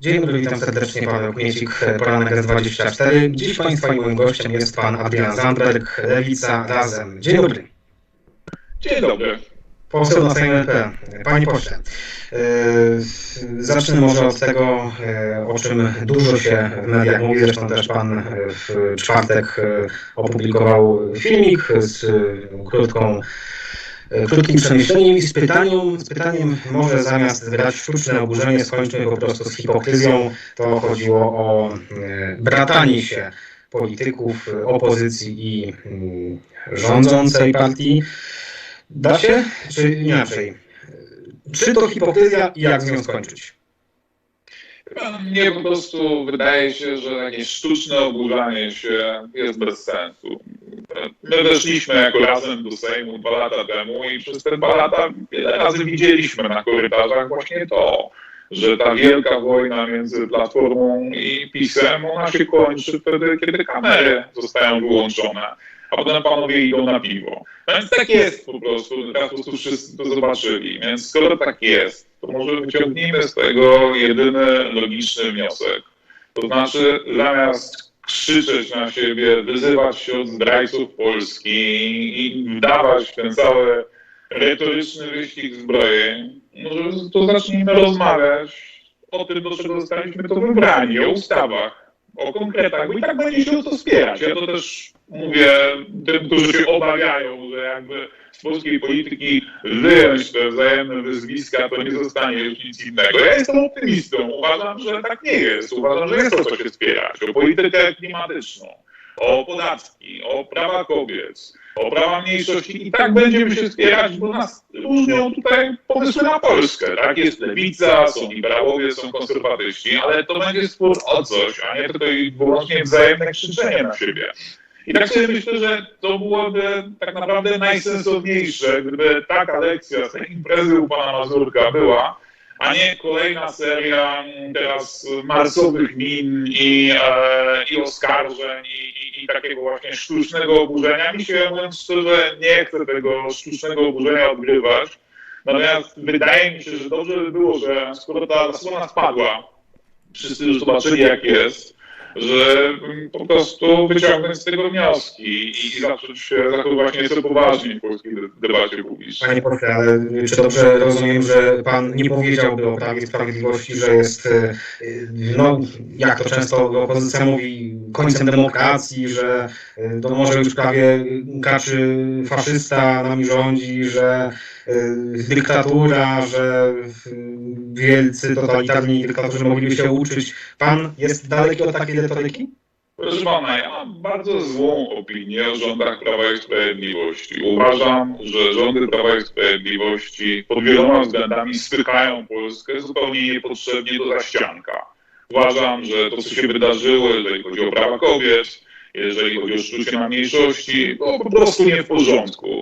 Dzień dobry, witam serdecznie, Paweł Kmiecik, poranek S24. Dziś Państwa i moim gościem jest Pan Adrian Zandberg, Lewica Razem. Dzień dobry. Dzień dobry. Poseł na Sejm LP. Panie pośle, yy, zacznę może od tego, yy, o czym dużo się w mediach mówi. Zresztą też Pan yy, w czwartek opublikował filmik z krótką krótkim przemyśleniem i z pytaniem, z pytaniem może zamiast wydać sztuczne oburzenie skończmy po prostu z hipokryzją. To chodziło o yy, bratanie się polityków opozycji i yy, rządzącej partii. Da się, czy inaczej? Czy to hipokryzja i jak z nią skończyć? Mnie po prostu wydaje się, że takie sztuczne oburzanie się jest bez sensu. My weszliśmy jako razem do Sejmu dwa lata temu i przez te dwa lata wiele razy widzieliśmy na korytarzach właśnie to, że ta wielka wojna między Platformą i PiSem, ona się kończy wtedy, kiedy kamery zostają wyłączone a potem panowie idą na piwo. No więc tak jest po prostu, teraz po prostu wszyscy to zobaczyli. Więc skoro tak jest, to może wyciągnijmy z tego jedyny logiczny wniosek. To znaczy, zamiast krzyczeć na siebie, wyzywać się od zdrajców Polski i wdawać ten cały retoryczny wyścig zbrojeń, może to zacznijmy rozmawiać o tym, do czego zostaliśmy to wybrani, o ustawach, o konkretach, bo i tak będzie się o to spierać. Ja to też mówię tym, którzy się obawiają, że jakby z polskiej polityki wyjąć te wzajemne wyzwiska, to nie zostanie już nic innego. Ja jestem optymistą. Uważam, że tak nie jest. Uważam, że jest o co się wspierać. O politykę klimatyczną, o podatki, o prawa kobiet, o mniejszości i tak będziemy się wspierać, bo nas różnią tutaj pomysły na Polskę. Tak jest lewica, są liberałowie, są konserwatyści, ale to będzie spór o coś, a nie tylko i wyłącznie wzajemne krzyczenie na siebie. I tak sobie myślę, że to byłoby tak naprawdę najsensowniejsze, gdyby taka lekcja z tej imprezy u pana Mazurka była, a nie kolejna seria teraz marsowych min i, e, i oskarżeń i, i, i, takiego właśnie sztucznego oburzenia. Mi się, mówiąc szczerze, nie chcę tego sztucznego oburzenia odgrywać. Natomiast wydaje mi się, że dobrze by było, że skoro ta zasłona spadła, wszyscy już zobaczyli jak jest, że po prostu wyciągnąć z tego wnioski i zacząć się zachowywać nieco poważnie w polskiej debacie publicznej. Panie pośle, ale czy dobrze rozumiem, że pan nie powiedziałby o Prawie Sprawiedliwości, że jest, no jak to często opozycja mówi, końcem demokracji, że to może już prawie kaczy faszysta nami rządzi, że dyktatura, że wielcy totalitarni dyktatorzy mogliby się uczyć. Pan jest daleki od takiej retoryki? Proszę pana, ja mam bardzo złą opinię o rządach Prawa i Sprawiedliwości. Uważam, że rządy Prawa i Sprawiedliwości pod wieloma względami spychają Polskę zupełnie niepotrzebnie do zaścianka. Uważam, że to, co się wydarzyło, jeżeli chodzi o prawa kobiet, jeżeli chodzi o szczucie na mniejszości, było po prostu nie w porządku.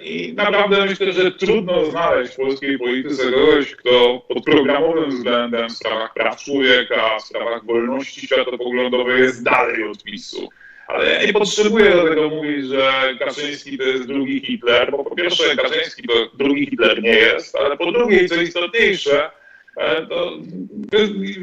I naprawdę myślę, że trudno znaleźć w polskiej polityce kogoś, kto pod programowym względem w sprawach praw człowieka, w sprawach wolności światopoglądowej jest dalej od PiSu. Ale ja nie potrzebuję do tego mówić, że Kaczyński to jest drugi Hitler, bo po pierwsze Kaczyński to drugi Hitler nie jest, ale po drugie, co istotniejsze, to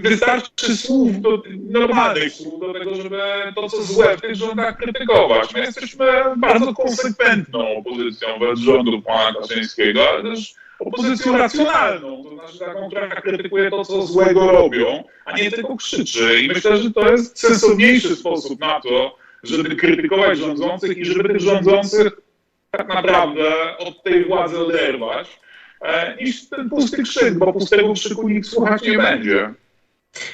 wystarczy słów, do, normalnych słów do tego, żeby to, co złe w tych rządach krytykować. My jesteśmy bardzo konsekwentną opozycją wobec rządu pana Kaczyńskiego, ale też opozycją racjonalną, to znaczy taką, która krytykuje to, co złego robią, a nie tylko krzyczy. I myślę, że to jest sensowniejszy sposób na to, żeby krytykować rządzących i żeby tych rządzących tak naprawdę od tej władzy oderwać niż ten pusty krzyk, bo pustego krzyku nikt słuchać nie będzie.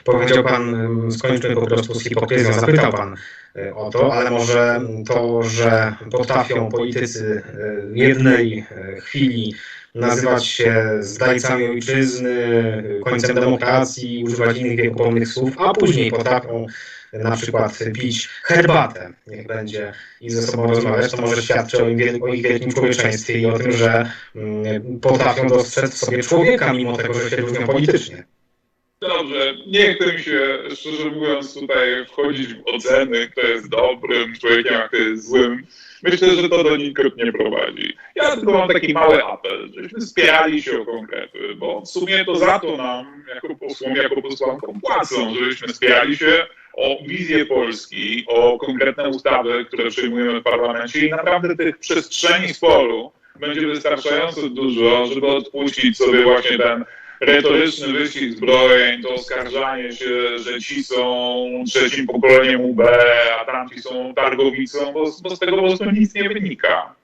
Powiedział pan, skończmy po prostu z hipokryzją, zapytał pan o to, ale może to, że potrafią politycy w jednej chwili nazywać się zdrajcami ojczyzny, końcem demokracji, używać innych wiekopomnych słów, a później potrafią na przykład pić herbatę, niech będzie, i ze sobą rozmawiać, to może świadczy o, im, o ich wielkim człowieczeństwie i o tym, że mm, potrafią dostrzec w sobie człowieka, mimo tego, że się różnią politycznie. Dobrze, nie chcę mi się, szczerze mówiąc, tutaj wchodzić w oceny, kto jest dobrym człowiekiem, a kto jest złym. Myślę, że to do nikąd nie prowadzi. Ja tylko mam taki mały apel, żebyśmy spierali się o konkrety, bo w sumie to za to nam, jako posłom, jako posłankom płacą, żebyśmy spierali się o wizję Polski, o konkretne ustawy, które przyjmujemy w parlamencie i naprawdę tych przestrzeni sporu będzie wystarczająco dużo, żeby odpuścić sobie właśnie ten retoryczny wyścig zbrojeń, to oskarżanie się, że ci są trzecim pokoleniem UB, a tamci są targowicą, bo, bo z tego po prostu nic nie wynika.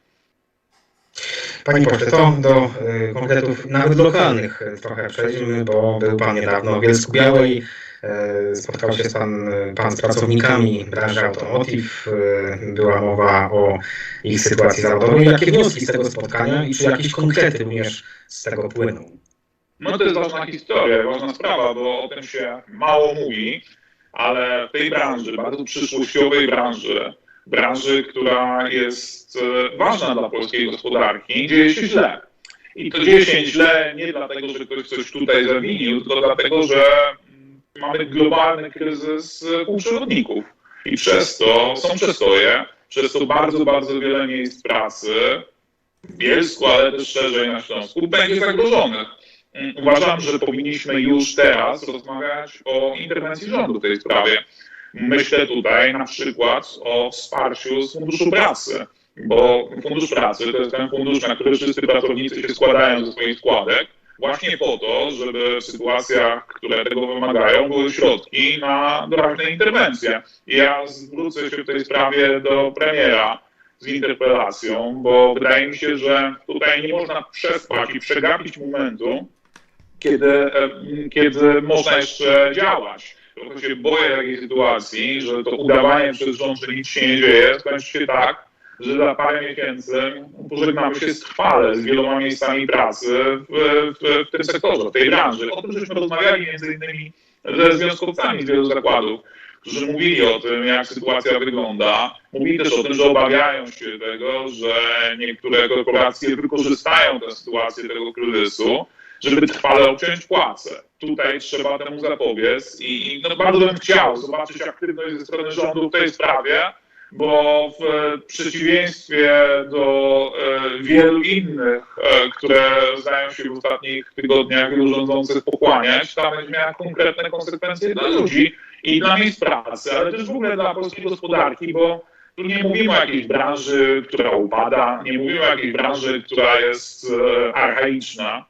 Panie pośle, to do y, konkretów nawet lokalnych trochę przejdźmy, bo był pan niedawno w Bielsku Białej, y, spotkał się pan, pan z pracownikami branży automotive, była mowa o ich sytuacji zawodowej. Jakie wnioski z tego spotkania i czy jakieś konkrety również z tego płyną? No to jest ważna historia, ważna sprawa, bo o tym się mało mówi, ale w tej branży, bardzo przyszłościowej branży, branży, która jest e, ważna dla polskiej gospodarki, dzieje się źle. I to dzieje się źle nie dlatego, że ktoś coś tutaj zawinił, tylko dlatego, że mamy globalny kryzys półprzewodników. I przez to są przestoje, przez to bardzo, bardzo wiele miejsc pracy w Bielsku, ale też szerzej na Śląsku będzie zagrożonych. Mm, uważam, że powinniśmy już teraz rozmawiać o interwencji rządu w tej sprawie. Myślę tutaj na przykład o wsparciu z Funduszu Pracy, bo Fundusz Pracy to jest ten fundusz, na który wszyscy pracownicy się składają ze swoich składek, właśnie po to, żeby w sytuacjach, które tego wymagają, były środki na doraźne interwencje. Ja zwrócę się w tej sprawie do premiera z interpelacją, bo wydaje mi się, że tutaj nie można przespać i przegapić momentu, kiedy, kiedy można jeszcze działać. Trochę się boję takiej sytuacji, że to udawanie przez rząd, że nic się nie dzieje, skończy się tak, że za parę miesięcy pożegnamy się trwale z wieloma miejscami pracy w, w, w tym sektorze, w tej branży. O tym żeśmy rozmawiali między innymi ze związkowcami z wielu zakładów, którzy mówili o tym, jak sytuacja wygląda. Mówili też o tym, że obawiają się tego, że niektóre korporacje wykorzystają tę sytuację tego kryzysu żeby trwale obciąć płace. Tutaj trzeba temu zapobiec i no, bardzo bym chciał zobaczyć aktywność ze strony rządu w tej sprawie, bo w przeciwieństwie do e, wielu innych, e, które zdają się w ostatnich tygodniach wielu rządzących pokłaniać, ta będzie miała konkretne konsekwencje dla ludzi i dla miejsc pracy, ale też w ogóle dla polskiej gospodarki, bo tu nie mówimy o jakiejś branży, która upada, nie mówimy o jakiejś branży, która jest e, archaiczna,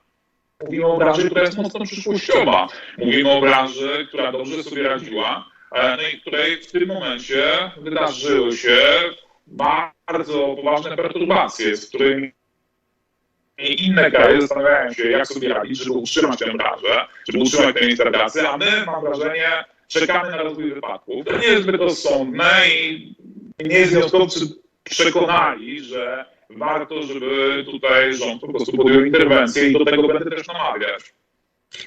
Mówimy o branży, która jest mocno przyszłościowa. Mówimy o branży, która dobrze sobie radziła, e, no i której w tym momencie wydarzyły się bardzo poważne perturbacje, z którymi inne kraje zastanawiają się, jak sobie radzić, żeby utrzymać tę branżę, żeby utrzymać te miejsca pracy, a my, mam wrażenie, czekamy na rozwój wypadków. To nie jest zbyt rozsądne i nie związkowcy przekonali, że warto, żeby tutaj rząd po prostu podjął interwencję i do tego będę też namawiać.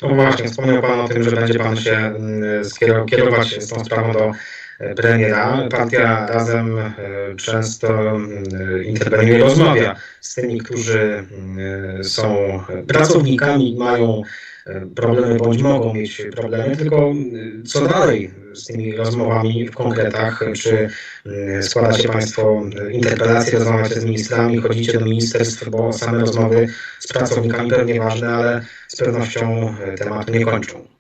No właśnie, wspomniał Pan o tym, że będzie Pan się mm, kierować z tą sprawą do premiera. Partia razem e, często mm, interweniuje, rozmawia z tymi, którzy są pracownikami, mają problemy bądź mogą mieć problemy, tylko co dalej z tymi rozmowami w konkretach, czy składacie Państwo interpelacje, rozmawiacie z ministrami, chodzicie do ministerstw, bo same rozmowy z pracownikami pewnie ważne, ale z pewnością tematu nie kończą.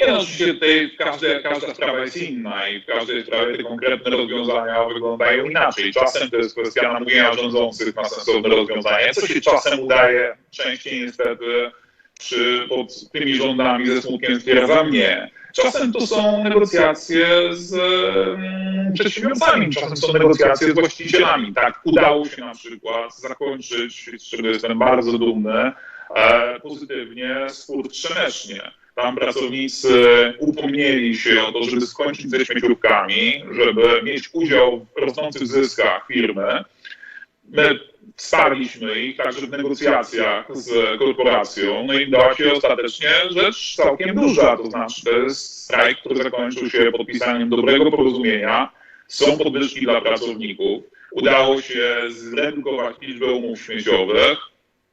Nie, no oczywiście tutaj każde, każda sprawa jest inna i w każdej sprawie te konkretne rozwiązania wyglądają inaczej. Czasem to jest kwestia namówienia rządzących na sensowne rozwiązanie, co się czasem udaje, częściej niestety czy pod tymi rządami ze smutkiem stwierdzam nie. Czasem to są negocjacje z um, przedsiębiorcami, czasem są negocjacje z właścicielami. Tak, udało się na przykład zakończyć, z czego jestem bardzo dumny, e, pozytywnie spór Trzemesznie. Tam pracownicy upomnieli się o to, żeby skończyć ze śmieciówkami, żeby mieć udział w rosnących zyskach firmy. My wsparliśmy ich także w negocjacjach z korporacją, no i dała się ostatecznie rzecz całkiem duża, to znaczy to jest strajk, który zakończył się podpisaniem dobrego porozumienia, są podwyżki dla pracowników, udało się zredukować liczbę umów śmieciowych,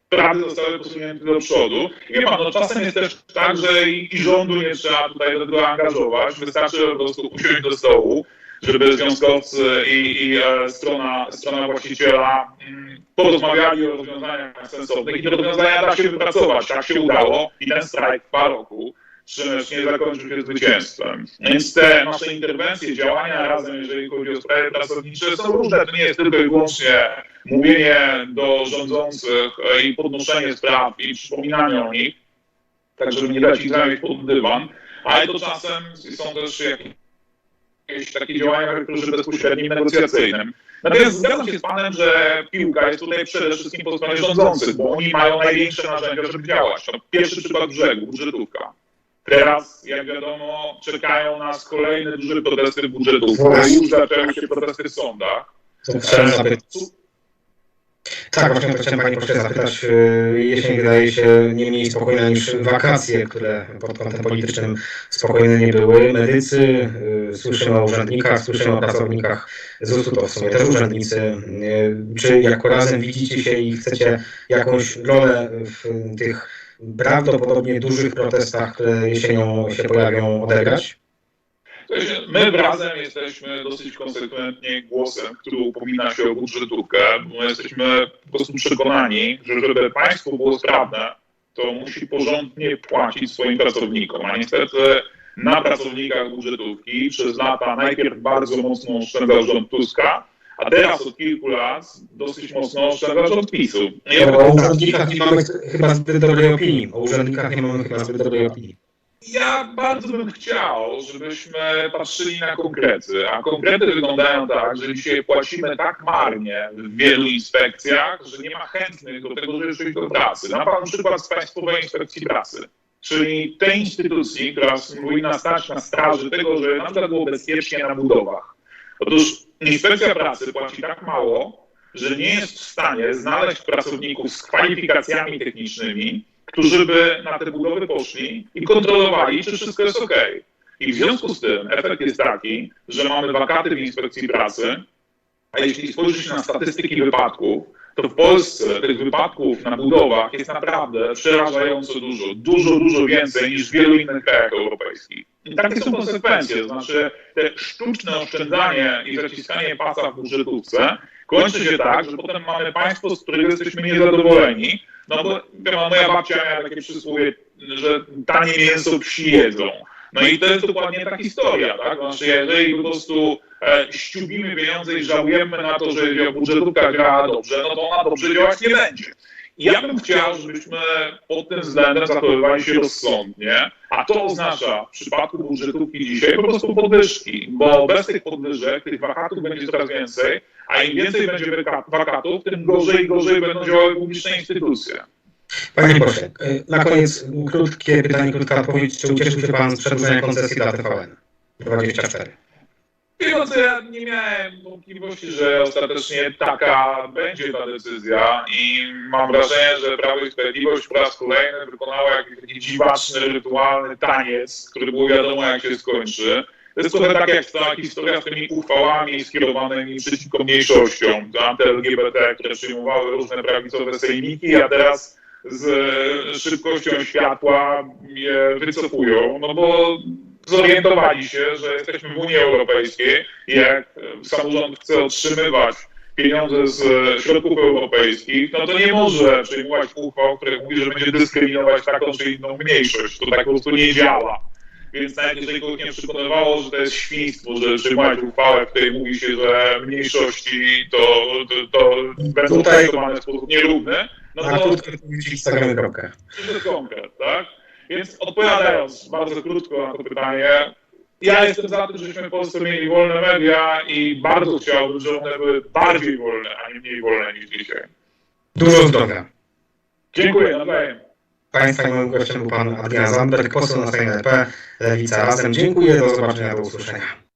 prace zostały posunięte do przodu. I wie pan, no czasem jest też tak, że i, i rządu nie trzeba tutaj do tego angażować, wystarczy po prostu usiąść do stołu, żeby związkowcy i, i e, strona, strona właściciela mm, porozmawiali o rozwiązaniach sensownych i te rozwiązania da się wypracować. Tak się udało i ten strajk w roku czymś nie zakończył się zwycięstwem. Więc te nasze interwencje, działania razem, jeżeli chodzi o sprawy pracownicze, są różne. To nie jest tylko i wyłącznie mówienie do rządzących i podnoszenie spraw i przypominanie o nich, tak żeby nie dać ich zająć pod dywan, ale to czasem są też jakieś takie działania o charakterze bezpośrednim, negocjacyjnym. Natomiast zgadzam się z panem, że piłka jest tutaj przede wszystkim po stronie rządzących, bo oni mają największe narzędzia, żeby działać. No, pierwszy przykład brzegu, budżetówka. Teraz, jak wiadomo, czekają nas kolejne duże protesty w budżetówce. Już zaczęły się protesty w sądach. To chciałem zapytać. Tak, właśnie to chciałem Pani pośle zapytać. y, Jesień wydaje się nie mniej spokojna niż wakacje, które pod kątem politycznym spokojne nie były. Medycy, y, słyszymy o urzędnikach, słyszymy o pracownikach ZUS-u, to w sumie też urzędnicy. Y, Czy jako razem widzicie się i chcecie jakąś rolę w tych prawdopodobnie dużych protestach, które jesienią się pojawią, odegrać? My razem jesteśmy dosyć konsekwentnie głosem, który upomina się o budżetówkę, bo my jesteśmy po prostu przekonani, że żeby państwo było sprawne, to musi porządnie płacić swoim pracownikom, a niestety na pracownikach budżetówki przez lata najpierw bardzo mocno oszczędzał rząd Tuska, a teraz od kilku lat dosyć mocno oszczędza rząd PiSu. Ja O urzędnikach nie mamy chyba zbyt dobrej opinii. O urzędnikach nie mamy chyba zbyt dobrej opinii. Ja bardzo bym chciał, żebyśmy patrzyli na konkrety, a konkrety wyglądają tak, że dzisiaj płacimy tak marnie w wielu inspekcjach, że nie ma chętnych do tego, żeby przyjść do pracy. Na pan przykład z Państwowej Inspekcji Pracy, czyli tej instytucji, która powinna stać na straży tego, że na przykład było bezpiecznie na budowach. Otóż Inspekcja Pracy płaci tak mało, że nie jest w stanie znaleźć pracowników z kwalifikacjami technicznymi, którzy by na te budowy poszli i kontrolowali, czy wszystko jest ok. I w związku z tym efekt jest taki, że mamy wakaty w inspekcji pracy, a jeśli spojrzy się na statystyki wypadków, to w Polsce tych wypadków na budowach jest naprawdę przerażająco dużo. Dużo, dużo więcej niż w wielu innych krajach europejskich. I takie są konsekwencje, to znaczy te sztuczne oszczędzanie i zaciskanie pasa w budżetówce kończy się tak, że potem mamy państwo, z którego jesteśmy niezadowoleni, no bo wie pan, moja babcia miała takie przysłowie, że tanie mięso psi jedzą. No i to jest dokładnie ta historia, tak? Znaczy, jeżeli po prostu e, ściubimy pieniądze i żałujemy na to, że budżetówka działa dobrze, no to ona dobrze działać nie będzie. Ja bym chciał, żebyśmy pod tym względem zachowywali się rozsądnie, a to oznacza w przypadku budżetówki dzisiaj po prostu podwyżki, bo bez tych podwyżek tych wakatów będzie coraz więcej, a im więcej będzie wakatów, tym gorzej i gorzej będą działały publiczne instytucje. Panie pośle, y, na koniec krótkie pytanie, krótka odpowiedź. Czy ucieszył się Pan z przedłużenia koncesji dla TVN 24? Mówiąc, ja nie miałem wątpliwości, że ostatecznie taka będzie ta decyzja i mam wrażenie, że Prawo i Sprawiedliwość po raz kolejny wykonało jakiś taki dziwaczny, rytualny taniec, który było wiadomo jak się skończy. To jest trochę tak jak ta historia z tymi uchwałami skierowanymi przeciwko mniejszościom, anty-LGBT, które przyjmowały różne prawicowe sejmiki, a teraz z szybkością światła je wycofują, no bo zorientowali się, że jesteśmy w Unii Europejskiej i jak samorząd chce otrzymywać pieniądze z środków europejskich, no to nie może przyjmować uchwał, które mówi, że będzie dyskryminować taką czy inną mniejszość. To tak po prostu nie działa. Więc nawet jeżeli kogoś nie przekonywało, że to jest świństwo, że przyjmować uchwałę, w której mówi się, że mniejszości to, to, to będą Tutaj- traktowane w sposób nierówny, no to krótkie odpowiedzi stawiamy kropkę. to jest konkret, tak? Więc odpowiadając bardzo krótko na to pytanie, ja jestem za tym, żebyśmy w Polsce mieli wolne media i bardzo chciałbym, żeby one były bardziej wolne, a nie mniej wolne niż dzisiaj. Dużo zdrowia. Dziękuję, nawzajem. Państwa i moim gościem był Pan Adrian Zandberg, poseł na Sejm RP, Lewica Razem. Dziękuję, do zobaczenia, do usłyszenia.